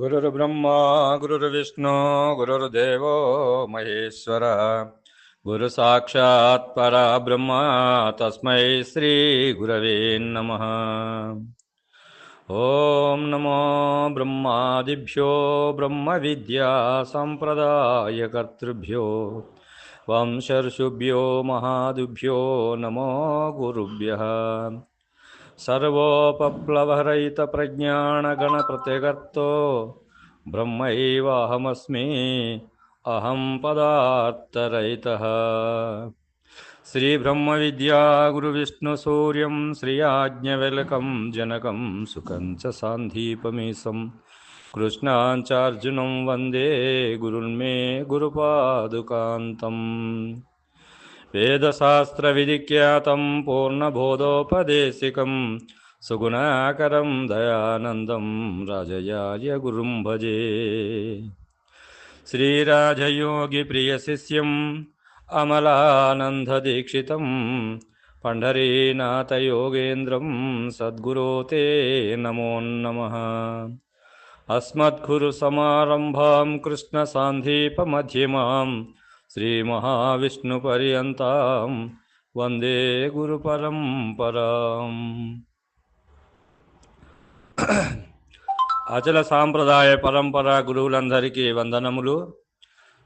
गुरुर्ब्रह्मा, गुरुर्विष्णु, गुरुर्देवो महेश्वर। गुरुसाक्षात् परब्रह्म, तस्मै श्रीगुरवे नमः। ॐ नमो ब्रह्मादिभ्यो, ब्रह्मविद्यासम्प्रदायकर्तृभ्यो, वंशर्षुभ्यो, महादुभ्यो, नमो गुरुभ्यः। सर्वोपप्लवरहितप्रज्ञानगणप्रत्यगर्तो। ब्रह्मैवाहमस्मि अहं पदार्थरहितः। श्रीब्रह्मविद्या गुरुविष्णुसूर्यं श्रियाज्ञवल्कं जनकं सुखं च सान्धीपमीशं कृष्णाञ्चार्जुनं वन्दे गुरुन्मे गुरुपादुकान्तम् वेदशास्त्रविधिख्यातं पूर्णबोधोपदेशिकं सुगुणाकरं दयानन्दं राजयाय गुरुं भजे। श्रीराजयोगिप्रियशिष्यम् अमलानन्ददीक्षितं पण्ढरीनाथयोगेन्द्रं सद्गुरो ते नमो नमः। अस्मद्गुरुसमारम्भां कृष्णसान्धीपमध्यमाम् శ్రీమహావిష్ణుపర్యంతం వందే గురుపరంపరాం అచల సాంప్రదాయ పరంపర గురువులందరికీ వందనములు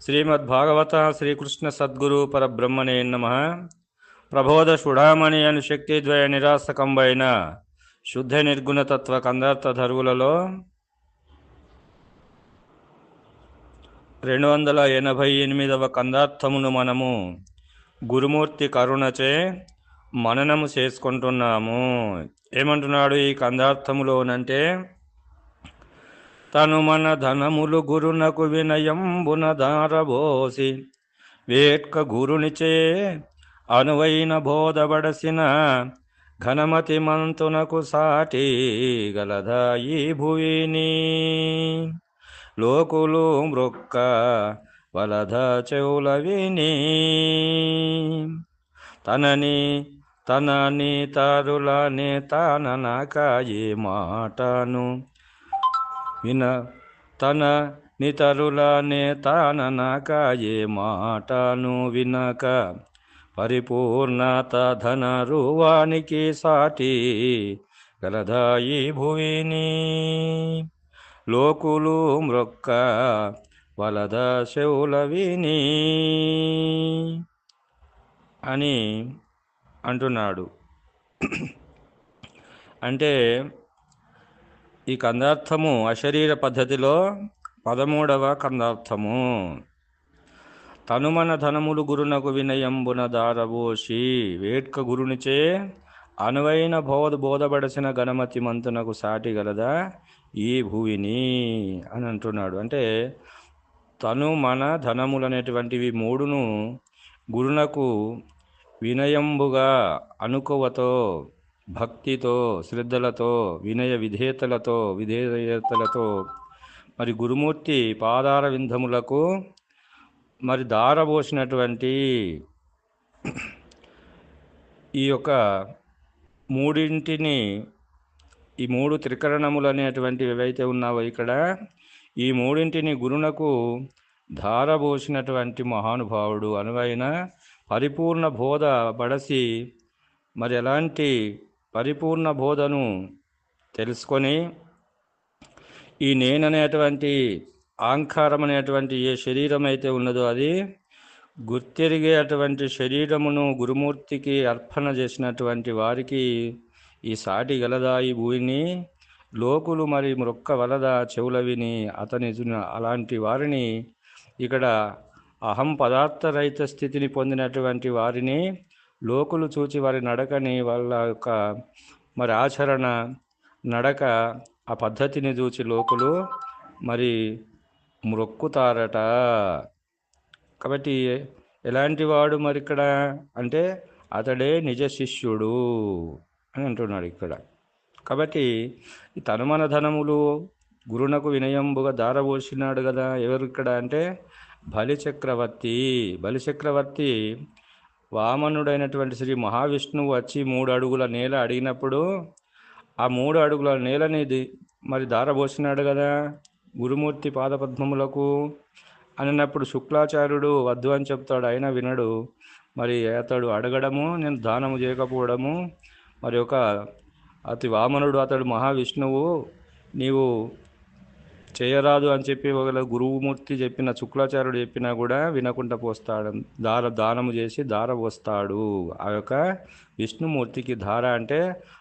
శ్రీమద్ భాగవత శ్రీకృష్ణ సద్గురు పరబ్రహ్మణే నమ ప్రబోధ సుడామణి అను శక్తిద్వయ నిరాసకంబైన శుద్ధ నిర్గుణతత్వ కందార్థ ధరువులలో రెండు వందల ఎనభై ఎనిమిదవ కందార్థమును మనము గురుమూర్తి కరుణచే మననము చేసుకుంటున్నాము. ఏమంటున్నాడు ఈ కందార్థములోనంటే తను మన ధనములు గురునకు వినయంబున దారబోసి వేట్క గురునిచే అనువైన బోధబడసిన ఘనమతి మంతునకు సాటి గలదా ఈ భువిని. లోకులు మృక్క వలధ చెవుల విని తనని తనని తరులని తననకాయి మాటను విన తన నితరులనే తననకాయి మాటను వినక. పరిపూర్ణత ధన రూవానికి సాటి గలదాయి భువిని. లోకులు మ్రొక్క వలద శవుల విని అని అంటున్నాడు. అంటే ఈ కందార్థము అశరీర పద్ధతిలో పదమూడవ కందార్థము. తనుమన ధనములు గురునకు వినయంబున దారబోసి వేట్క గురునిచే అనువైన బోధ బోధబడసిన గణమతి మంతునకు సాటి గలదా? ఈ భూమిని అని అంటున్నాడు. అంటే తను మన ధనములు అనేటువంటివి మూడును గురునకు వినయంబుగా అనుకువతో భక్తితో శ్రద్ధలతో వినయ విధేయతలతో విధేయతలతో మరి గురుమూర్తి పాదార వింధములకు మరి దారబోసినటువంటి ఈ యొక్క మూడింటిని ఈ మూడు త్రికరణములు అనేటువంటివి ఏవైతే ఉన్నావో ఇక్కడ ఈ మూడింటిని గురునకు ధారబోసినటువంటి మహానుభావుడు అనువైన పరిపూర్ణ బోధ పడసి మరి ఎలాంటి పరిపూర్ణ బోధను తెలుసుకొని ఈ నేననేటువంటి ఆంకారం అనేటువంటి ఏ శరీరం అయితే ఉన్నదో అది గుర్తెరిగేటువంటి శరీరమును గురుమూర్తికి అర్పణ చేసినటువంటి వారికి ఈ సాటి గలదా ఈ భూమిని? లోకులు మరి మృక్క వలద చెవుల విని అతని అలాంటి వారిని ఇక్కడ అహం పదార్థరహిత స్థితిని పొందినటువంటి వారిని లోకులు చూచి వారి నడకని వాళ్ళ యొక్క మరి ఆచరణ నడక ఆ పద్ధతిని చూచి లోకులు మరి మ్రొక్కుతారట కాబట్టి ఎలాంటి వాడు మరి ఇక్కడ? అంటే అతడే నిజ శిష్యుడు. అని అంటున్నాడు ఇక్కడ. కాబట్టి తనుమన ధనములు గురునకు వినయంబుగా దారబోసినాడు కదా ఎవరు ఇక్కడ అంటే బలిచక్రవర్తి. బలిచక్రవర్తి వామనుడైనటువంటి శ్రీ మహావిష్ణువు వచ్చి మూడు అడుగుల నేల అడిగినప్పుడు ఆ మూడు అడుగుల నేలని మరి దారబోసినాడు కదా గురుమూర్తి పాదపద్మములకు అన్నప్పుడు శుక్లాచార్యుడు వద్దు అని చెప్తాడు. అయినా వినడు. మరి అతడు అడగడము నేను దానము చేయకపోవడము మరి ఒక అతి వామనుడు అతడు మహావిష్ణువు నీవు చేయరాదు అని చెప్పి ఒకవేళ గురువుమూర్తి చెప్పిన శుక్లాచార్యుడు చెప్పినా కూడా వినకుండా పోస్తాడు. దార దానము చేసి దార పోస్తాడు. ఆ యొక్క విష్ణుమూర్తికి ధార అంటే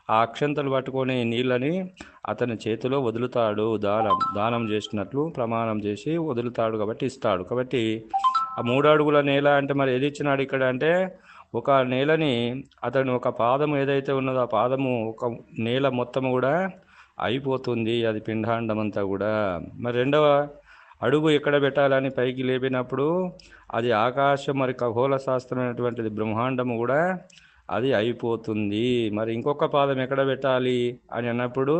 ఆ అక్షంతలు పట్టుకొని నీళ్ళని అతని చేతిలో వదులుతాడు. దానం దానం చేసినట్లు ప్రమాణం చేసి వదులుతాడు కాబట్టి ఇస్తాడు. కాబట్టి ఆ మూడు అడుగుల నేల అంటే మరి ఏది ఇచ్చినాడు ఇక్కడ అంటే ఒక నేలని అతను ఒక పాదం ఏదైతే ఉన్నదో ఆ పాదము ఒక నేల మొత్తం కూడా అయిపోతుంది అది పిండాండం అంతా కూడా. మరి రెండవ అడుగు ఎక్కడ పెట్టాలని పైకి లేపినప్పుడు అది ఆకాశం మరి ఖగోళ శాస్త్రమైనటువంటిది బ్రహ్మాండము కూడా అది అయిపోతుంది. మరి ఇంకొక పాదం ఎక్కడ పెట్టాలి అని అన్నప్పుడు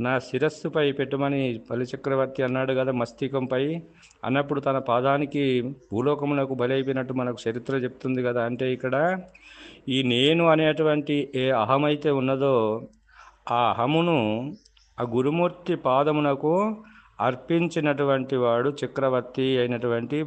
నా శిరస్సుపై పెట్టమని బలిచక్రవర్తి అన్నాడు కదా మస్తికంపై. అన్నప్పుడు తన పాదానికి భూలోకమునకు బలైపోయినట్టు మనకు చరిత్ర చెప్తుంది కదా. అంటే ఇక్కడ ఈ నేను అనేటువంటి ఏ అహమైతే ఉన్నదో ఆ అహమును ఆ గురుమూర్తి పాదమునకు అర్పించినటువంటి వాడు చక్రవర్తి అయినటువంటి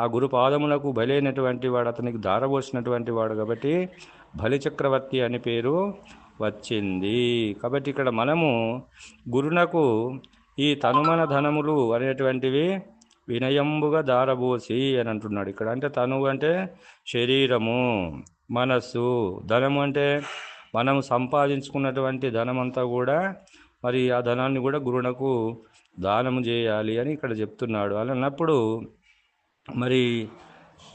ఆ గురుపాదమునకు బలైనటువంటి వాడు అతనికి దారబోసినటువంటి వాడు కాబట్టి బలి చక్రవర్తి అని పేరు. వచ్చింది. కాబట్టి ఇక్కడ మనము గురునకు ఈ తనుమన ధనములు అనేటువంటివి వినయంబుగా దారబోసి అని అంటున్నాడు. ఇక్కడ అంటే తను అంటే శరీరము మనస్సు ధనము అంటే మనం సంపాదించుకున్నటువంటి ధనమంతా కూడా మరి ఆ ధనాన్ని కూడా గురునకు దానము చేయాలి అని ఇక్కడ చెప్తున్నాడు. అని అన్నప్పుడు మరి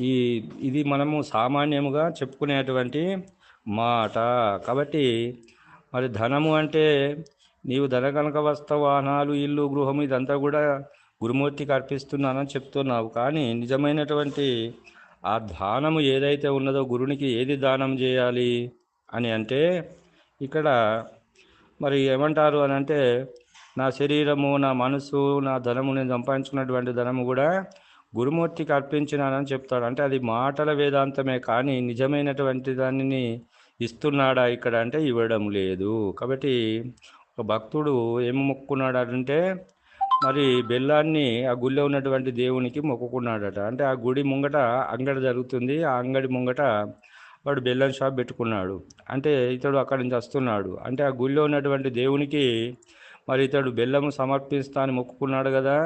ఈ ఇది మనము సామాన్యముగా చెప్పుకునేటువంటి మాట. కాబట్టి మరి ధనము అంటే నీవు ధన కనుక వస్త వాహనాలు ఇల్లు గృహము ఇదంతా కూడా గురుమూర్తికి అర్పిస్తున్నానని చెప్తున్నావు. కానీ నిజమైనటువంటి ఆ దానము ఏదైతే ఉన్నదో గురునికి ఏది దానం చేయాలి అని అంటే ఇక్కడ మరి ఏమంటారు అని అంటే నా శరీరము నా మనసు నా ధనము నేను సంపాదించుకున్నటువంటి ధనము కూడా గురుమూర్తికి అర్పించినానని చెప్తాడు. అంటే అది మాటల వేదాంతమే. కానీ నిజమైనటువంటి దానిని ఇస్తున్నాడా ఇక్కడ అంటే ఇవ్వడం లేదు. కాబట్టి ఒక భక్తుడు ఏమి మొక్కుకున్నాడు అంటే మరి బెల్లాన్ని ఆ గుడిలో ఉన్నటువంటి దేవునికి మొక్కుకున్నాడట. అంటే ఆ గుడి ముంగట అంగడి జరుగుతుంది. ఆ అంగడి ముంగట వాడు బెల్లం షాప్ పెట్టుకున్నాడు. అంటే ఇతడు అక్కడి నుంచి వస్తున్నాడు. అంటే ఆ గుడిలో ఉన్నటువంటి దేవునికి మరి ఇతడు బెల్లము సమర్పిస్తా అని మొక్కుకున్నాడు కదా.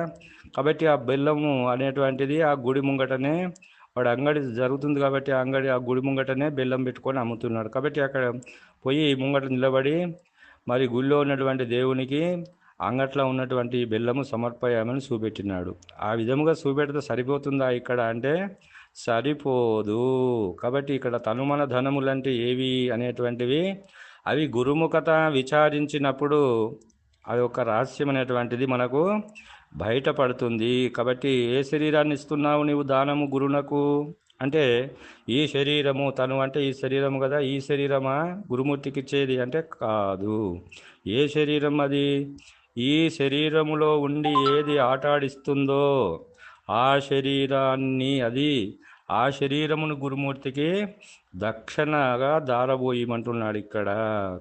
కాబట్టి ఆ బెల్లము అనేటువంటిది ఆ గుడి ముంగటనే వాడు అంగడి జరుగుతుంది కాబట్టి ఆ అంగడి ఆ గుడి ముంగటనే బెల్లం పెట్టుకొని అమ్ముతున్నాడు. కాబట్టి అక్కడ పోయి ముంగట నిలబడి మరి గుడిలో ఉన్నటువంటి దేవునికి అంగట్లో ఉన్నటువంటి బెల్లము సమర్పయామని చూపెట్టినాడు. ఆ విధముగా చూపెడితే సరిపోతుందా ఇక్కడ అంటే సరిపోదు. కాబట్టి ఇక్కడ తనుమన ధనములంటే ఏవి అనేటువంటివి? అవి గురుముఖత విచారించినప్పుడు అది ఒక రహస్యం అనేటువంటిది మనకు బయటపడుతుంది. కాబట్టి ఏ శరీరాన్ని ఇస్తున్నావు నీవు దానము గురునకు? అంటే ఈ శరీరము తను అంటే ఈ శరీరము కదా ఈ శరీరమా గురుమూర్తికి ఇచ్చేది అంటే కాదు. ఏ శరీరం అది? ఈ శరీరములో ఉండి ఏది ఆటాడిస్తుందో ఆ శరీరాన్ని అది ఆ శరీరమును గురుమూర్తికి దక్షిణగా దారబోయమంటున్నాడు ఇక్కడ.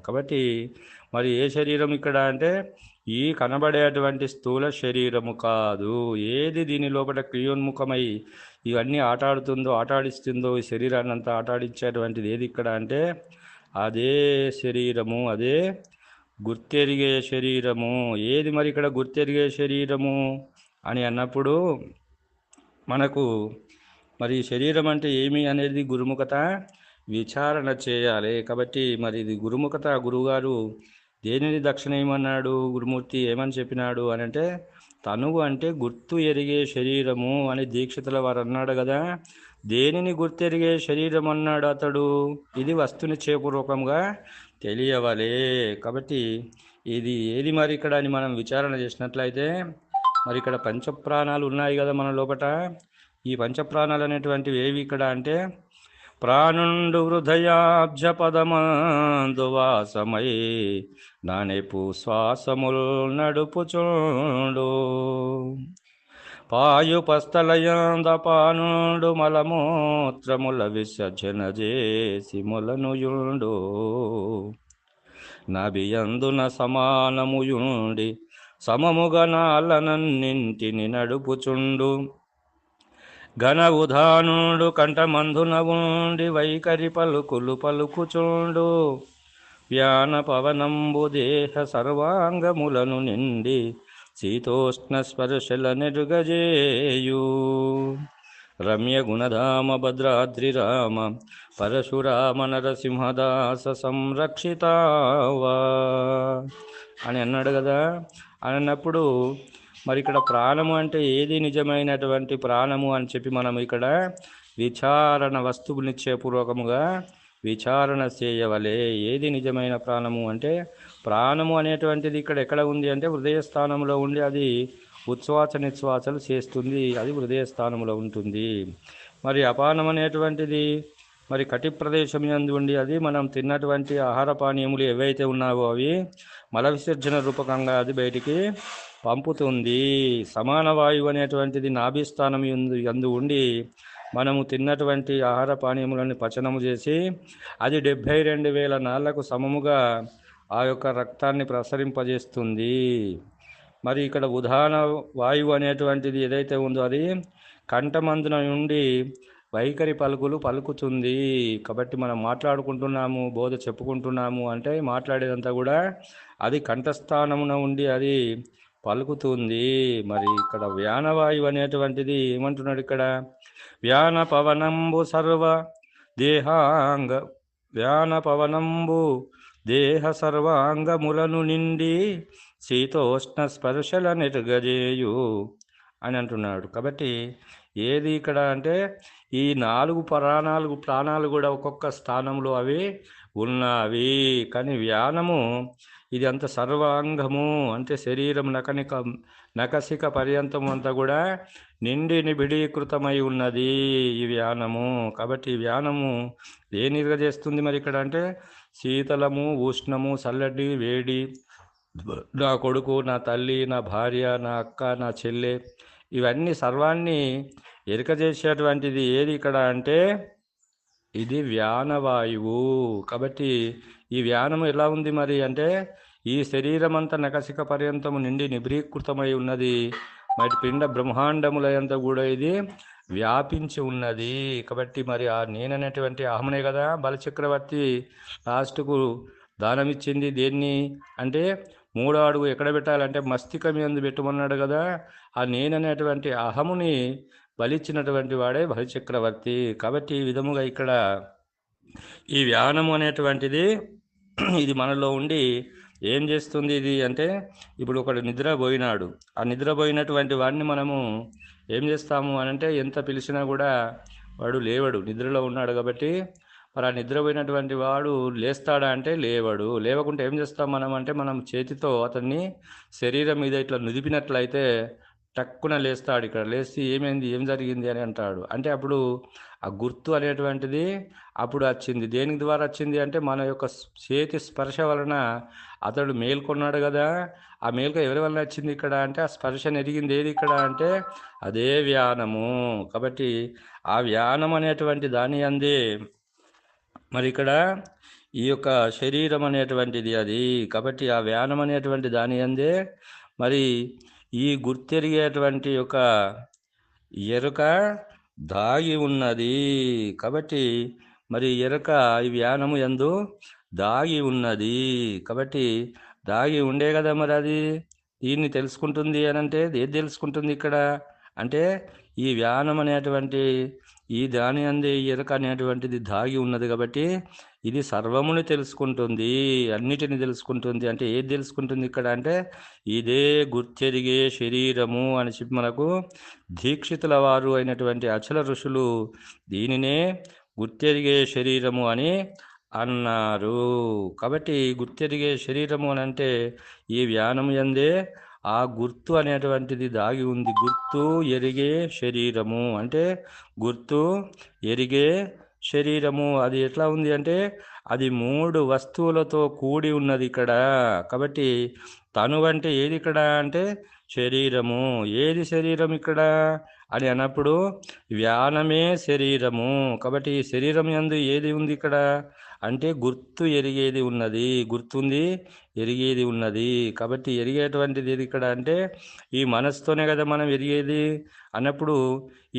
కాబట్టి మరి ఏ శరీరం ఇక్కడ అంటే ఈ కనబడేటువంటి స్థూల శరీరము కాదు. ఏది దీని లోపల క్రియోన్ముఖమై ఇవన్నీ ఆటాడుతుందో ఆటాడిస్తుందో ఈ శరీరాన్ని అంతా ఆటాడించేటువంటిది ఏది ఇక్కడ అంటే అదే శరీరము అదే గుర్తెరిగే శరీరము. ఏది మరి ఇక్కడ గుర్తెరిగే శరీరము అని అన్నప్పుడు మనకు మరి శరీరం అంటే ఏమి అనేది గురుముఖత విచారణ చేయాలి. కాబట్టి మరి ఇది గురుముఖత గురువుగారు దేనిని దక్షిణ ఏమన్నాడు గురుమూర్తి? ఏమని చెప్పినాడు అని అంటే తనువు అంటే గుర్తు ఎరిగే శరీరము అని దీక్షితుల వారు అన్నాడు కదా. దేనిని గుర్తెరిగే శరీరం అన్నాడు అతడు? ఇది వస్తుని చేపూర్వకంగా తెలియవలే. కాబట్టి ఇది ఏది మరి ఇక్కడ అని మనం విచారణ చేసినట్లయితే మరి ఇక్కడ పంచప్రాణాలు ఉన్నాయి కదా మన లోపట. ఈ పంచప్రాణాలు అనేటువంటివి ఏవి ఇక్కడ అంటే ప్రాణుండు హృదయాబ్జ పదమందు వాసమై నానెపు శ్వాసముల్ నడుపుచుండు. పాయుపస్థలయంద పానుండు మలమూత్రముల విసర్జన చేసి మొలనుయుండు. నబియందున సమానముయుండి సమముగనాలనన్నింటిని నడుపుచుండు. ఘన ఉధానుడు కంఠమందున ఉండి వైఖరి పలుకులు పలుకుచుండు. వ్యాన పవనంబు దేహ సర్వాంగములను నిండి శీతోష్ణ స్పర్శల నిరుగజేయు. రమ్య గుణధామ భద్రాద్రి రామ పరశురామ నరసింహదాస సంరక్షితావా అని అన్నాడు కదా. అని అన్నప్పుడు మరి ఇక్కడ ప్రాణము అంటే ఏది నిజమైనటువంటి ప్రాణము అని చెప్పి మనం ఇక్కడ విచారణ వస్తువు పూర్వకముగా విచారణ చేయవలే. ఏది నిజమైన ప్రాణము అంటే ప్రాణము అనేటువంటిది ఇక్కడ ఎక్కడ ఉంది అంటే హృదయ స్థానంలో ఉండి అది ఉచ్ఛ్వాస నిశ్వాసలు చేస్తుంది. అది హృదయ స్థానంలో ఉంటుంది. మరి అపానం అనేటువంటిది మరి కటి ప్రదేశం ఎందు ఉండి అది మనం తిన్నటువంటి ఆహార పానీయములు ఏవైతే ఉన్నావో అవి మల విసర్జన రూపకంగా అది బయటికి పంపుతుంది. సమాన వాయువు అనేటువంటిది నాభిస్థానం ఎందు యందు ఉండి మనము తిన్నటువంటి ఆహార పానీయములను పచనము చేసి అది డెబ్భై రెండు వేల నాళ్ళకు సమముగా ఆ యొక్క రక్తాన్ని ప్రసరింపజేస్తుంది. మరి ఇక్కడ ఉదాహరణ వాయువు అనేటువంటిది ఏదైతే ఉందో అది కంఠమందున నుండి వైఖరి పలుకులు పలుకుతుంది. కాబట్టి మనం మాట్లాడుకుంటున్నాము బోధ చెప్పుకుంటున్నాము అంటే మాట్లాడేదంతా కూడా అది కంఠస్థానమున ఉండి అది పలుకుతుంది. మరి ఇక్కడ వ్యానవాయువు అనేటువంటిది ఏమంటున్నాడు ఇక్కడ? వ్యాన పవనంబు సర్వ దేహాంగ వ్యాన పవనంబు దేహ సర్వాంగములను నిండి శీతోష్ణ స్పర్శల నెరుగజేయు అని అంటున్నాడు. కాబట్టి ఏది ఇక్కడ అంటే ఈ నాలుగు ప్రాణాలు ప్రాణాలు కూడా ఒక్కొక్క స్థానంలో అవి ఉన్నవి. కానీ వ్యానము ఇది అంత సర్వాంగము అంటే శరీరం నకనిక నకసిక పర్యంతం అంతా కూడా నిండి నిబిడీకృతమై ఉన్నది ఈ వ్యానము. కాబట్టి ఈ వ్యానము ఏ చేస్తుంది మరి ఇక్కడ అంటే శీతలము ఉష్ణము చల్లటి వేడి నా కొడుకు నా తల్లి నా భార్య నా అక్క నా చెల్లె ఇవన్నీ సర్వాన్ని ఎరకజేసేటువంటిది ఏది ఇక్కడ అంటే ఇది వ్యానవాయువు. కాబట్టి ఈ వ్యానము ఎలా ఉంది మరి అంటే ఈ శరీరం అంతా నకసిక పర్యంతము నిండి నిబ్రీకృతమై ఉన్నది. మరి పిండ బ్రహ్మాండములంతా కూడా ఇది వ్యాపించి ఉన్నది. కాబట్టి మరి ఆ నేననేటువంటి అహమునే కదా బలచక్రవర్తి లాస్ట్కు దానం ఇచ్చింది దేన్ని అంటే మూడో అడుగు ఎక్కడ పెట్టాలంటే మస్తికం ఎందు పెట్టమన్నాడు కదా ఆ నేననేటువంటి అహముని బలిచ్చినటువంటి వాడే బలిచక్రవర్తి. కాబట్టి ఈ విధముగా ఇక్కడ ఈ వ్యానము అనేటువంటిది ఇది మనలో ఉండి ఏం చేస్తుంది ఇది అంటే ఇప్పుడు ఒకడు నిద్రపోయినాడు. ఆ నిద్రపోయినటువంటి వాడిని మనము ఏం చేస్తాము అని అంటే ఎంత పిలిచినా కూడా వాడు లేవడు నిద్రలో ఉన్నాడు కాబట్టి. మరి ఆ నిద్రపోయినటువంటి వాడు లేస్తాడా అంటే లేవడు. లేవకుంటే ఏం చేస్తాం మనం అంటే మనం చేతితో అతన్ని శరీరం మీద ఇట్లా నుదిపినట్లయితే టక్కున లేస్తాడు ఇక్కడ. లేచి ఏమైంది? ఏం జరిగింది అని అంటాడు. అంటే అప్పుడు ఆ గుర్తు అనేటువంటిది అప్పుడు వచ్చింది. దేని ద్వారా వచ్చింది అంటే మన యొక్క చేతి స్పర్శ వలన అతడు మేల్కొన్నాడు కదా. ఆ మేల్క ఎవరి వలన వచ్చింది ఇక్కడ అంటే ఆ స్పర్శ ఎరిగింది ఏది ఇక్కడ అంటే అదే వ్యానము. కాబట్టి ఆ వ్యానం అనేటువంటి దాని అందే మరి ఇక్కడ ఈ యొక్క శరీరం అనేటువంటిది అది. కాబట్టి ఆ వ్యానం అనేటువంటి దాని అందే మరి ఈ గుర్తెరిగేటువంటి యొక్క ఎరుక దాగి ఉన్నది. కాబట్టి మరి ఎరుక ఈ వ్యానము ఎందు దాగి ఉన్నది. కాబట్టి దాగి ఉండే కదా మరి అది? దీన్ని తెలుసుకుంటుంది అని అంటే ఏది తెలుసుకుంటుంది ఇక్కడ? అంటే ఈ వ్యానం అనేటువంటి ఈ దాని అందే ఎరుక అనేటువంటిది దాగి ఉన్నది కాబట్టి ఇది సర్వముని తెలుసుకుంటుంది అన్నిటిని తెలుసుకుంటుంది. అంటే ఏది తెలుసుకుంటుంది ఇక్కడ అంటే ఇదే గుర్తెరిగే శరీరము అని చెప్పి మనకు దీక్షితుల వారు అయినటువంటి అచల ఋషులు దీనినే గుర్తెరిగే శరీరము అని అన్నారు. కాబట్టి గుర్తెరిగే శరీరము అని అంటే ఈ వ్యానం ఎందే ఆ గుర్తు అనేటువంటిది దాగి ఉంది. గుర్తు ఎరిగే శరీరము. అంటే గుర్తు ఎరిగే శరీరము. అది ఎట్లా ఉంది అంటే అది మూడు వస్తువులతో కూడి ఉన్నది ఇక్కడ. కాబట్టి తను అంటే ఏది ఇక్కడ అంటే శరీరము. ఏది శరీరం ఇక్కడ? అని అన్నప్పుడు వ్యానమే శరీరము. కాబట్టి ఈ శరీరం యందు ఏది ఉంది ఇక్కడ? అంటే గుర్తు ఎరిగేది ఉన్నది గుర్తుంది ఎరిగేది ఉన్నది. కాబట్టి ఎరిగేటువంటిది ఏది ఇక్కడ అంటే ఈ మనసుతోనే కదా మనం ఎరిగేది అన్నప్పుడు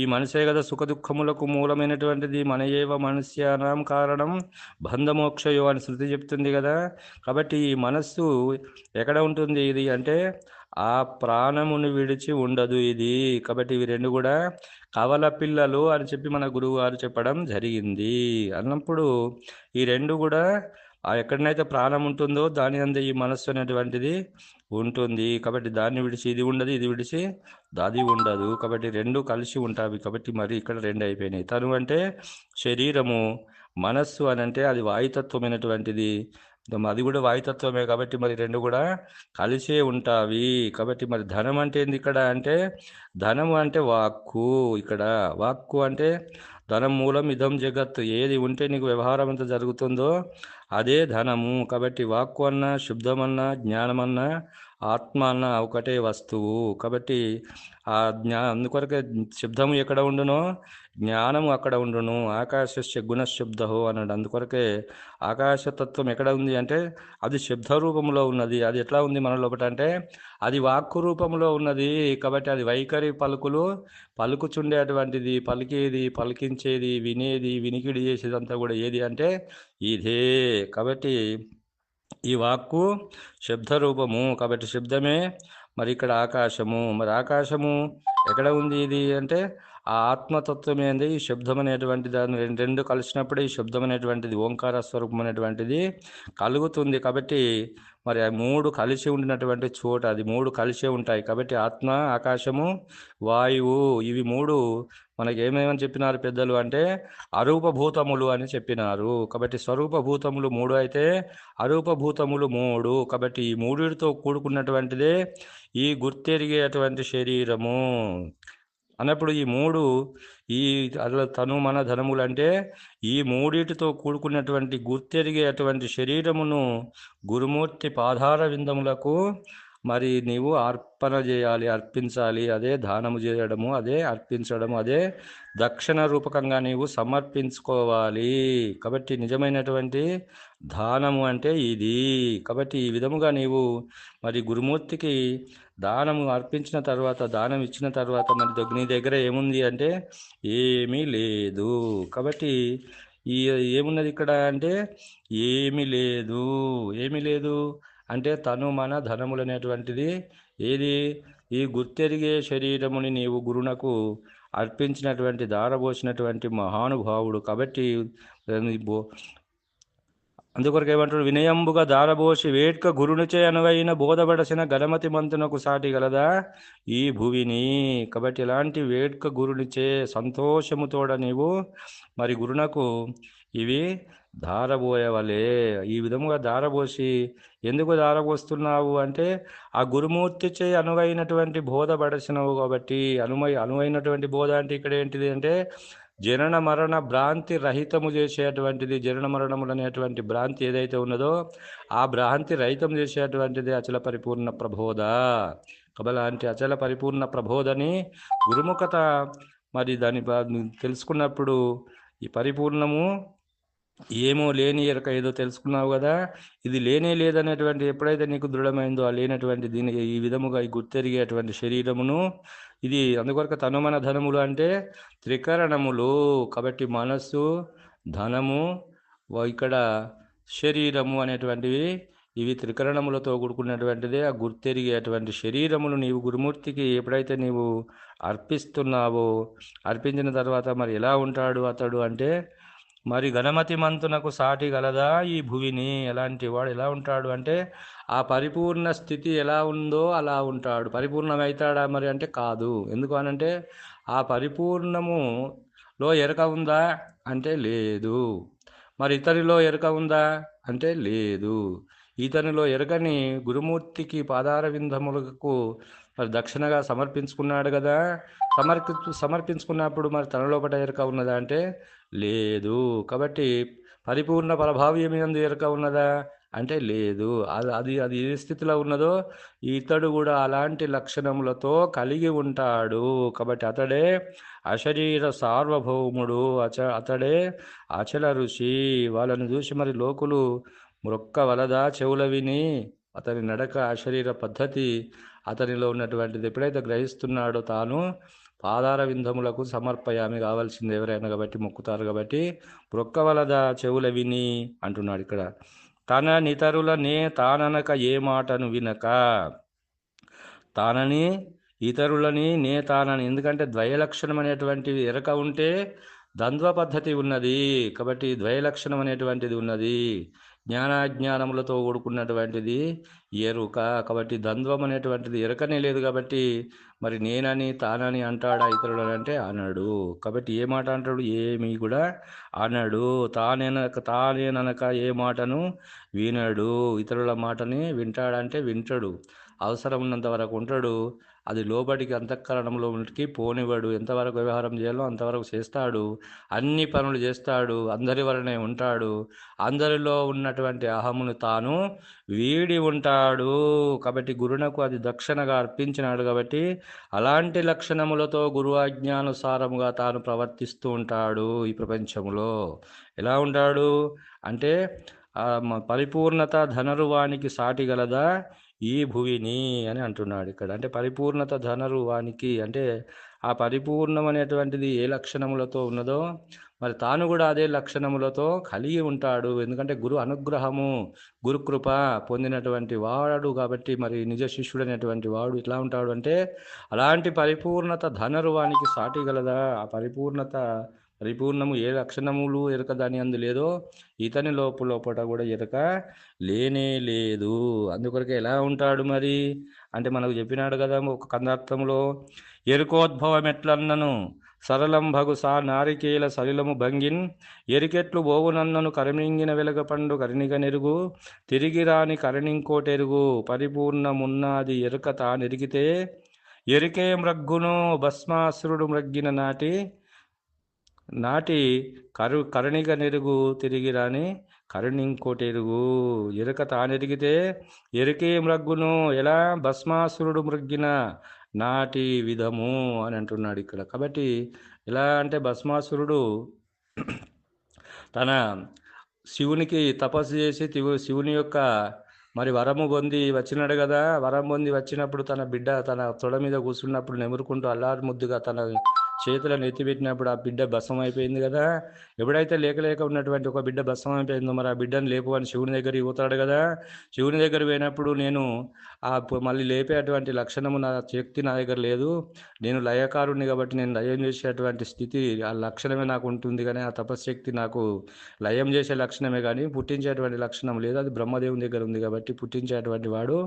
ఈ మనసే కదా సుఖదుఖములకు మూలమైనటువంటిది. మనయేవ మనస్యానం కారణం బంధమోక్షయో అని శృతి చెప్తుంది కదా. కాబట్టి ఈ మనస్సు ఎక్కడ ఉంటుంది ఇది అంటే ఆ ప్రాణమును విడిచి ఉండదు ఇది. కాబట్టి ఇవి రెండు కూడా కవల పిల్లలు అని చెప్పి మన గురువు గారు చెప్పడం జరిగింది. అన్నప్పుడు ఈ రెండు కూడా ఎక్కడనైతే ప్రాణం ఉంటుందో దాని అంద ఈ మనస్సు అనేటువంటిది ఉంటుంది. కాబట్టి దాన్ని విడిచి ఇది ఉండదు ఇది విడిచి అది ఉండదు. కాబట్టి రెండు కలిసి ఉంటాయి కాబట్టి మరి ఇక్కడ రెండు అయిపోయినాయి. తను అంటే శరీరము మనస్సు అని అంటే అది వాయుతత్వమైనటువంటిది. అది కూడా వాయుతత్వమే కాబట్టి మరి రెండు కూడా కలిసే ఉంటావి. కాబట్టి మరి ధనం అంటే ఏంది ఇక్కడ అంటే ధనము అంటే వాక్కు. ఇక్కడ వాక్కు అంటే ధనం మూలం ఇదం జగత్. ఏది ఉంటే నీకు వ్యవహారం ఎంత జరుగుతుందో అదే ధనము. కాబట్టి వాక్కు అన్న శుద్ధమన్నా జ్ఞానమన్నా ఆత్మ అన్న ఒకటే వస్తువు. కాబట్టి ఆ జ్ఞా అందుకొరకే శబ్దము ఎక్కడ ఉండునో జ్ఞానము అక్కడ ఉండును. ఆకాశస్య గుణశబ్దహో అన్నాడు. అందుకొరకే ఆకాశతత్వం ఎక్కడ ఉంది అంటే అది శబ్ద రూపంలో ఉన్నది. అది ఎట్లా ఉంది మన లోపల అంటే అది వాక్కు రూపంలో ఉన్నది కాబట్టి అది వైఖరి పలుకులు పలుకుచుండేటువంటిది పలికేది పలికించేది వినేది వినికిడి చేసేదంతా కూడా ఏది అంటే ఇదే. కాబట్టి ఈ వాక్కు శబ్ద రూపము కాబట్టి శబ్దమే మరి ఇక్కడ ఆకాశము. మరి ఆకాశము ఎక్కడ ఉంది ఇది అంటే ఆ ఆత్మతత్వం ఏంది ఈ శబ్దం అనేటువంటి దాని రెండు రెండు కలిసినప్పుడు ఈ శబ్దం అనేటువంటిది ఓంకార స్వరూపం అనేటువంటిది కలుగుతుంది. కాబట్టి మరి ఆ మూడు కలిసి ఉండినటువంటి చోట అది మూడు కలిసే ఉంటాయి. కాబట్టి ఆత్మ ఆకాశము వాయువు ఇవి మూడు మనకి ఏమేమని చెప్పినారు పెద్దలు అంటే అరూపభూతములు అని చెప్పినారు. కాబట్టి స్వరూపభూతములు మూడు అయితే అరూపభూతములు మూడు. కాబట్టి ఈ మూడిటితో కూడుకున్నటువంటిదే ఈ గుర్తెరిగేటువంటి శరీరము. అన్నప్పుడు ఈ మూడు ఈ అసలు తను మన ధనములు అంటే ఈ మూడిటితో కూడుకున్నటువంటి గుర్తెరిగేటువంటి శరీరమును గురుమూర్తి పాదార విందములకు మరి నీవు అర్పణ చేయాలి అర్పించాలి. అదే దానము చేయడము అదే అర్పించడము అదే దక్షిణ రూపకంగా నీవు సమర్పించుకోవాలి. కాబట్టి నిజమైనటువంటి దానము అంటే ఇది. కాబట్టి ఈ విధముగా నీవు మరి గురుమూర్తికి దానము అర్పించిన తర్వాత దానం ఇచ్చిన తర్వాత మరి దగ్గర నీ దగ్గర ఏముంది అంటే ఏమీ లేదు. కాబట్టి ఈ ఏమున్నది ఇక్కడ అంటే ఏమీ లేదు. ఏమీ లేదు అంటే తను మన ధనములు అనేటువంటిది ఏది? ఈ గుర్తెరిగే శరీరముని నీవు గురునకు అర్పించినటువంటి దారబోసినటువంటి మహానుభావుడు. కాబట్టి అందుకొరకు ఏమంటాడు? వినయంబుగా దారబోసి వేట్క గురునిచే అనువైన బోధపడసిన గణమతి మంతునకు సాటి గలదా? ఈ భువిని. కాబట్టి ఇలాంటి వేట్క గురునిచే సంతోషముతోడ నీవు? మరి గురునకు ఇవి దారబోయవలే. ఈ విధముగా దారబోసి ఎందుకు దారబోస్తున్నావు అంటే ఆ గురుమూర్తిచే అనువైనటువంటి బోధ పడసినవు కాబట్టి అనుమై అనువైనటువంటి బోధ అంటే ఇక్కడ ఏంటిది అంటే జనన మరణ భ్రాంతి రహితము చేసేటువంటిది జనన మరణములు అనేటువంటి భ్రాంతి ఏదైతే ఉన్నదో ఆ భ్రాంతి రహితం చేసేటువంటిది అచల పరిపూర్ణ ప్రబోధ. కబలాంటి అచల పరిపూర్ణ ప్రబోధని గురుముఖత మరి దాని తెలుసుకున్నప్పుడు ఈ పరిపూర్ణము ఏమో లేని ఎరక ఏదో తెలుసుకున్నావు కదా? ఇది లేనే లేదనేటువంటి ఎప్పుడైతే నీకు దృఢమైందో ఆ లేనటువంటి దీని ఈ విధముగా ఈ గుర్తెరిగేటువంటి శరీరమును ఇది అందుకొరకు తనుమన ధనములు అంటే త్రికరణములు. కాబట్టి మనస్సు ధనము ఇక్కడ శరీరము అనేటువంటివి ఇవి త్రికరణములతో కూడుకున్నటువంటిదే. ఆ గుర్తెరిగేటువంటి శరీరములు నీవు గురుమూర్తికి ఎప్పుడైతే నీవు అర్పిస్తున్నావో అర్పించిన తర్వాత మరి ఎలా ఉంటాడు అతడు అంటే మరి గణమతి మంతునకు సాటి గలదా ఈ భువిని? ఎలాంటి వాడు ఎలా ఉంటాడు అంటే ఆ పరిపూర్ణ స్థితి ఎలా ఉందో అలా ఉంటాడు. పరిపూర్ణమవుతాడా మరి అంటే కాదు. ఎందుకు అనంటే ఆ పరిపూర్ణములో ఎరక ఉందా అంటే లేదు. మరి ఇతనిలో ఎరక ఉందా అంటే లేదు. ఇతనిలో ఎరకని గురుమూర్తికి పాదార విందములకు మరి దక్షిణగా సమర్పించుకున్నాడు కదా. సమర్పి సమర్పించుకున్నప్పుడు మరి తన లోపల ఎరక ఉన్నదా అంటే లేదు. కాబట్టి పరిపూర్ణ ప్రభావ్యం ఎందు ఎరక ఉన్నదా? అంటే లేదు. అది అది అది ఏ స్థితిలో ఉన్నదో ఇతడు కూడా అలాంటి లక్షణములతో కలిగి ఉంటాడు. కాబట్టి అతడే అశరీర సార్వభౌముడు. అచ అతడే అచల ఋషి. వాళ్ళని చూసి మరి లోకులు మ్రొక్క వలదా చెవుల విని అతని నడక అశరీర పద్ధతి అతనిలో ఉన్నటువంటిది ఎప్పుడైతే గ్రహిస్తున్నాడో తాను పాదార వింధములకు సమర్పయామి. కావాల్సింది ఎవరైనా కాబట్టి మొక్కుతారు కాబట్టి వలద చెవుల విని అంటున్నాడు ఇక్కడ. తన నితరులనే తాననక ఏ మాటను వినక. తానని ఇతరులని నే తానని. ఎందుకంటే ద్వయలక్షణం అనేటువంటిది ఎరక ఉంటే ద్వంద్వ పద్ధతి ఉన్నది. కాబట్టి ద్వయలక్షణం అనేటువంటిది ఉన్నది. జ్ఞానాజ్ఞానములతో కూడుకున్నటువంటిది ఎరుక. కాబట్టి ద్వంద్వం అనేటువంటిది ఎరకనే లేదు కాబట్టి మరి నేనని తానని అంటాడా ఇతరుడు అంటే అన్నాడు కాబట్టి ఏ మాట అంటాడు ఏమి కూడా అన్నాడు తానేనక తానేనక ఏ మాటను వినడు. ఇతరుల మాటని వింటాడంటే వింటాడు. అవసరం ఉన్నంత వరకు ఉంటాడు. అది లోబడికి అంతఃకరణంలో అంతఃకరణంలోకి పోనివాడు ఎంతవరకు వ్యవహారం చేయాలో అంతవరకు చేస్తాడు. అన్ని పనులు చేస్తాడు. అందరి వలనే ఉంటాడు. అందరిలో ఉన్నటువంటి అహమును తాను వీడి ఉంటాడు. కాబట్టి గురునకు అది దక్షిణగా అర్పించినాడు కాబట్టి అలాంటి లక్షణములతో గురువాజ్ఞానుసారముగా తాను ప్రవర్తిస్తూ ఉంటాడు ఈ ప్రపంచంలో ఎలా ఉంటాడు? అంటే పరిపూర్ణత ధనరువానికి సాటి గలదా ఈ భువిని అని అంటున్నాడు ఇక్కడ. అంటే పరిపూర్ణత ధనరువానికి అంటే ఆ పరిపూర్ణం అనేటువంటిది ఏ లక్షణములతో ఉన్నదో మరి తాను కూడా అదే లక్షణములతో కలిగి ఉంటాడు. ఎందుకంటే గురు అనుగ్రహము గురుకృప పొందినటువంటి వాడు కాబట్టి మరి నిజ శిష్యుడు అనేటువంటి వాడు ఇట్లా ఉంటాడు అంటే అలాంటి పరిపూర్ణత ధనరువానికి సాటి గలదా? ఆ పరిపూర్ణత పరిపూర్ణము ఏ లక్షణములు ఎరక దాని అందు లేదో ఇతని లోపు లోపల కూడా ఎరక లేనే లేదు. అందుకొరకే ఎలా ఉంటాడు మరి? అంటే మనకు చెప్పినాడు కదా ఒక కందార్థంలో ఎరుకోద్భవం ఎట్లన్నను సరళం భగు సా నారికేల సలిలము భంగిన్ ఎరికెట్లు బోవునన్నను కరిమింగిన వెలగపండు కరిణిగ నెరుగు తిరిగి రాని కరణింకోటెరుగు పరిపూర్ణమున్నది ఎరుక తానెరిగితే ఎరికే మ్రగ్గును భస్మాసురుడు మ్రగ్గిన నాటి నాటి కరు కరణిక నెరుగు తిరిగి రాని కరుణింకోటి ఎరుగు. ఎరుక తానెరిగితే ఎరుకే మృగ్గును ఎలా భస్మాసురుడు మృగ్గిన నాటి విధము అని అంటున్నాడు ఇక్కడ. కాబట్టి ఎలా అంటే భస్మాసురుడు తన శివునికి తపస్సు చేసి శివుని యొక్క మరి వరము పొంది వచ్చినాడు కదా వరం పొంది వచ్చినప్పుడు తన బిడ్డ తన తొడ మీద కూర్చున్నప్పుడు నెమురుకుంటూ అల్లారు ముద్దుగా తన చేతులను ఎత్తిపెట్టినప్పుడు ఆ బిడ్డ భస్మం అయిపోయింది కదా. ఎప్పుడైతే లేక లేక ఉన్నటువంటి ఒక బిడ్డ భస్మం అయిపోయిందో మరి ఆ బిడ్డను లేపు అని శివుని దగ్గర పోతాడు కదా. శివుని దగ్గర పోయినప్పుడు నేను ఆ మళ్ళీ లేపేటువంటి లక్షణము నా శక్తి నా దగ్గర లేదు. నేను లయకారుణ్ణి కాబట్టి నేను లయం చేసేటువంటి స్థితి ఆ లక్షణమే నాకు ఉంటుంది కానీ ఆ తపశ్శక్తి నాకు లయం చేసే లక్షణమే కానీ పుట్టించేటువంటి లక్షణం లేదు. అది బ్రహ్మదేవుని దగ్గర ఉంది కాబట్టి పుట్టించేటువంటి వాడు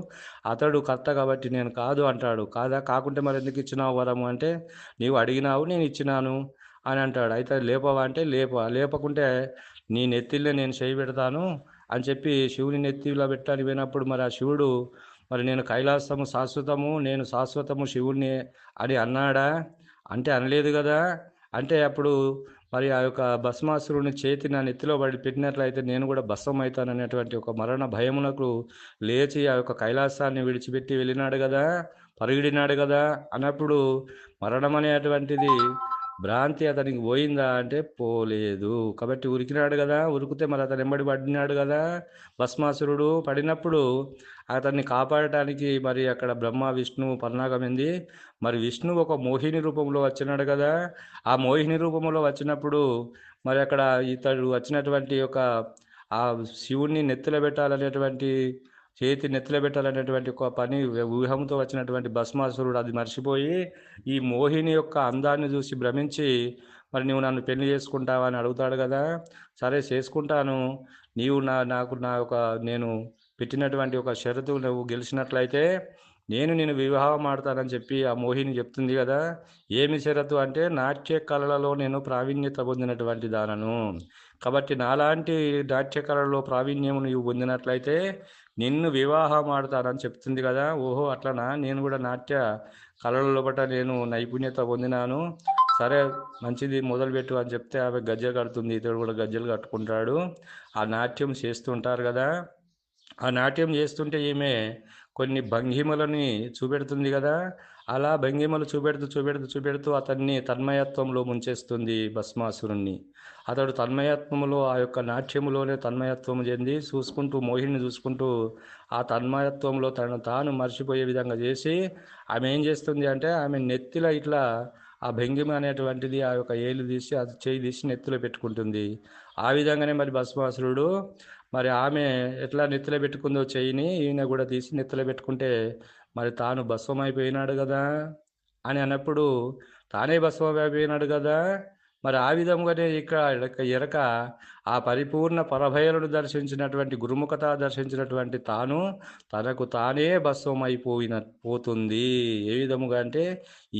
అతడు కర్త కాబట్టి నేను కాదు అంటాడు. కాదా? కాకుంటే మరి ఎందుకు ఇచ్చినావు వరము అంటే నీవు అడిగినావు నేను ఇచ్చినాను అని అంటాడు. అయితే లేపవా అంటే లేప లేపకుంటే నీ నెత్తిలో నేను చేయి పెడతాను అని చెప్పి శివుని నెత్తిలో పెట్టాలి పోయినప్పుడు మరి ఆ శివుడు మరి నేను కైలాసము శాశ్వతము నేను శాశ్వతము శివుణ్ణి అని అన్నాడా? అంటే అనలేదు కదా. అంటే అప్పుడు మరి ఆ యొక్క భస్మాసురుని చేతి నా నెత్తిలో పడి పెట్టినట్లయితే నేను కూడా భస్మం అవుతాననేటువంటి ఒక మరణ భయమునకు లేచి ఆ యొక్క కైలాసాన్ని విడిచిపెట్టి వెళ్ళినాడు కదా. పరిగిడినాడు కదా అన్నప్పుడు మరణం అనేటువంటిది భ్రాంతి అతనికి పోయిందా అంటే పోలేదు. కాబట్టి ఉరికినాడు కదా ఉరికితే మరి అతను ఎంబడి పడినాడు కదా. భస్మాసురుడు పడినప్పుడు అతన్ని కాపాడటానికి మరి అక్కడ బ్రహ్మ విష్ణు పర్ణాగమైంది మరి విష్ణు ఒక మోహిని రూపంలో వచ్చినాడు కదా. ఆ మోహిని రూపంలో వచ్చినప్పుడు మరి అక్కడ ఇతడు వచ్చినటువంటి ఒక ఆ శివుణ్ణి నెత్తిలో పెట్టాలనేటువంటి చేతి నెత్తిలో పెట్టాలనేటువంటి ఒక పని వ్యూహంతో వచ్చినటువంటి భస్మాసురుడు అది మర్చిపోయి ఈ మోహిని యొక్క అందాన్ని చూసి భ్రమించి మరి నువ్వు నన్ను పెళ్ళి చేసుకుంటావా? అని అడుగుతాడు కదా. సరే చేసుకుంటాను. నీవు నా నాకు నా ఒక నేను పెట్టినటువంటి ఒక షరతు నువ్వు గెలిచినట్లయితే నేను నేను వివాహం ఆడతానని చెప్పి ఆ మోహిని చెప్తుంది కదా. ఏమి షరతు అంటే నాట్య కళలలో నేను ప్రావీణ్యత పొందినటువంటి దానను. కాబట్టి నాలాంటి నాట్య కళలో ప్రావీణ్యము నువ్వు పొందినట్లయితే నిన్ను వివాహం ఆడతానని చెప్తుంది కదా. ఓహో అట్లనా? నేను కూడా నాట్య కళల లోపల నేను నైపుణ్యత పొందినాను. సరే మంచిది మొదలుపెట్టు అని చెప్తే ఆమె గజ్జలు కడుతుంది. ఇతడు కూడా గజ్జలు కట్టుకుంటాడు. ఆ నాట్యం చేస్తుంటారు కదా. ఆ నాట్యం చేస్తుంటే ఈమె కొన్ని భంగిమలని చూపెడుతుంది కదా. అలా భంగిమలు చూపెడుతూ చూపెడుతూ చూపెడుతూ అతన్ని తన్మయత్వంలో ముంచేస్తుంది భస్మాసురుణ్ణి. అతడు తన్మయత్వంలో ఆ యొక్క నాట్యములోనే తన్మయత్వం చెంది చూసుకుంటూ మోహిని చూసుకుంటూ ఆ తన్మయత్వంలో తనను తాను మర్చిపోయే విధంగా చేసి ఆమె ఏం చేస్తుంది అంటే ఆమె నెత్తిలో ఇట్లా ఆ భంగిమ అనేటువంటిది ఆ యొక్క ఏలు తీసి అది చేయి తీసి నెత్తిలో పెట్టుకుంటుంది. ఆ విధంగానే మరి భస్మాసురుడు మరి ఆమె ఎట్లా నెత్తిలో పెట్టుకుందో చేయిని ఈయన కూడా తీసి నెత్తిలో పెట్టుకుంటే మరి తాను భస్వమైపోయినాడు అయిపోయినాడు కదా అని అన్నప్పుడు తానే భస్మం అయిపోయినాడు కదా మరి ఆ విధంగానే ఇక్కడ ఎరక ఎరక ఆ పరిపూర్ణ పరభయలను దర్శించినటువంటి గురుముఖత దర్శించినటువంటి తాను తనకు తానే భస్వం అయిపోయిన పోతుంది. ఏ విధముగా అంటే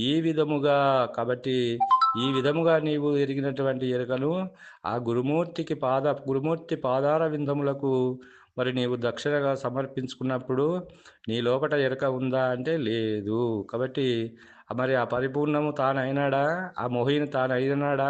ఈ విధముగా కాబట్టి ఈ విధముగా నీవు ఎరిగినటువంటి ఎరుకను ఆ గురుమూర్తికి పాద గురుమూర్తి పాదార విందములకు మరి నీవు దక్షిణగా సమర్పించుకున్నప్పుడు నీ లోపట ఎరక ఉందా అంటే లేదు. కాబట్టి మరి ఆ పరిపూర్ణము తానైనాడా? ఆ మోహిని తాను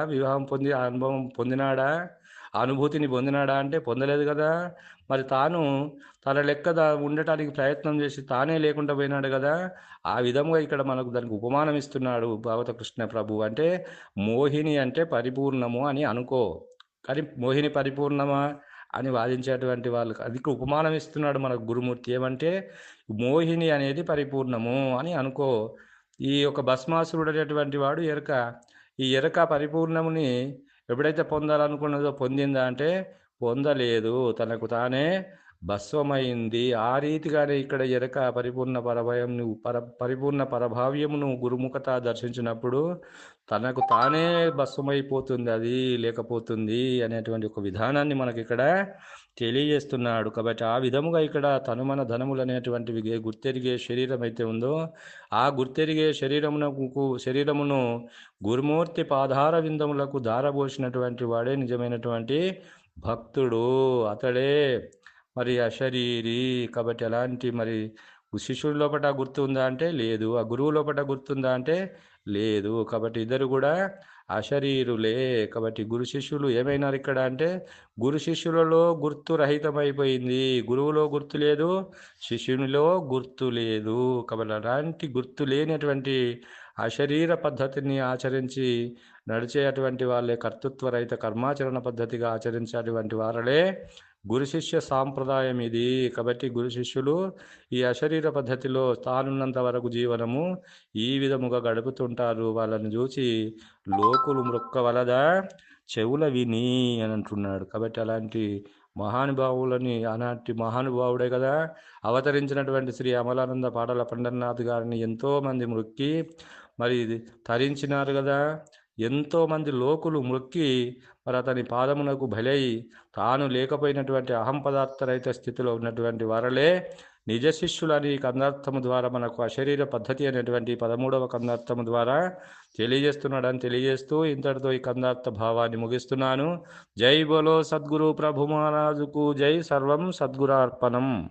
వివాహం పొంది ఆ అనుభవం పొందినాడా? ఆ అనుభూతిని పొందినాడా అంటే పొందలేదు కదా. మరి తాను తన లెక్క ఉండటానికి ప్రయత్నం చేసి తానే లేకుండా పోయినాడు కదా. ఆ విధంగా ఇక్కడ మనకు దానికి ఉపమానం ఇస్తున్నాడు భాగవత కృష్ణ ప్రభు. అంటే మోహిని అంటే పరిపూర్ణము అని అనుకో. కానీ మోహిని పరిపూర్ణమా? అని వాదించేటువంటి వాళ్ళకి అది ఉపమానం ఇస్తున్నాడు మనకు గురుమూర్తి. ఏమంటే మోహిని అనేది పరిపూర్ణము అని అనుకో. ఈ యొక్క భస్మాసురుడు అనేటువంటి వాడు ఎరక ఈ ఎరక పరిపూర్ణముని ఎప్పుడైతే పొందాలనుకున్నదో పొందిందా అంటే పొందలేదు. తనకు తానే భస్వమైంది ఆ రీతిగానే ఇక్కడ ఎరక పరిపూర్ణ పరభయం పర పరిపూర్ణ పరభావ్యమును గురుముఖత దర్శించినప్పుడు తనకు తానే భస్వమైపోతుంది అది లేకపోతుంది అనేటువంటి ఒక విధానాన్ని మనకి ఇక్కడ తెలియజేస్తున్నాడు. కాబట్టి ఆ విధముగా ఇక్కడ తనుమన ధనములు అనేటువంటివి గుర్తెరిగే శరీరం అయితే ఉందో ఆ గుర్తెరిగే శరీరమునకు శరీరమును గురుమూర్తి పాధార విందములకు దారబోసినటువంటి వాడే నిజమైనటువంటి భక్తుడు. అతడే మరి అశరీరి కాబట్టి ఎలాంటి మరి శిష్యుడి లోపల గుర్తు ఉందా అంటే లేదు. ఆ గురువు లోపల గుర్తుందా అంటే లేదు. కాబట్టి ఇద్దరు కూడా అశరీరులే. కాబట్టి గురు శిష్యులు ఏమైనారు ఇక్కడ అంటే గురు శిష్యులలో గుర్తు రహితమైపోయింది. గురువులో గుర్తు లేదు శిష్యునిలో గుర్తు లేదు. కాబట్టి అలాంటి గుర్తు లేనటువంటి అశరీర పద్ధతిని ఆచరించి నడిచేటువంటి వాళ్ళే కర్తృత్వ రహిత కర్మాచరణ పద్ధతిగా ఆచరించేటువంటి వారలే గురు శిష్య సాంప్రదాయం ఇది. కాబట్టి గురు శిష్యులు ఈ అశరీర పద్ధతిలో తానున్నంత వరకు జీవనము ఈ విధముగా గడుపుతుంటారు. వాళ్ళని చూసి లోకులు మృక్కవలదా చెవుల విని అని అంటున్నాడు. కాబట్టి అలాంటి మహానుభావులని అలాంటి మహానుభావుడే కదా. అవతరించినటువంటి శ్రీ అమలానంద పాటల పండర్నాథ్ గారిని ఎంతోమంది మృక్కి మరి తరించినారు కదా. ఎంతోమంది లోకులు మొక్కి మరి అతని పాదమునకు బలై తాను లేకపోయినటువంటి అహం పదార్థరహిత స్థితిలో ఉన్నటువంటి వారలే నిజ శిష్యులని కందార్థము ద్వారా మనకు అశరీర పద్ధతి అనేటువంటి పదమూడవ కందార్థము ద్వారా తెలియజేస్తున్నాడని తెలియజేస్తూ ఇంతటితో ఈ కందార్థ భావాన్ని ముగిస్తున్నాను. జై బోలో సద్గురు ప్రభు మహారాజుకు జై. సర్వం సద్గురార్పణం.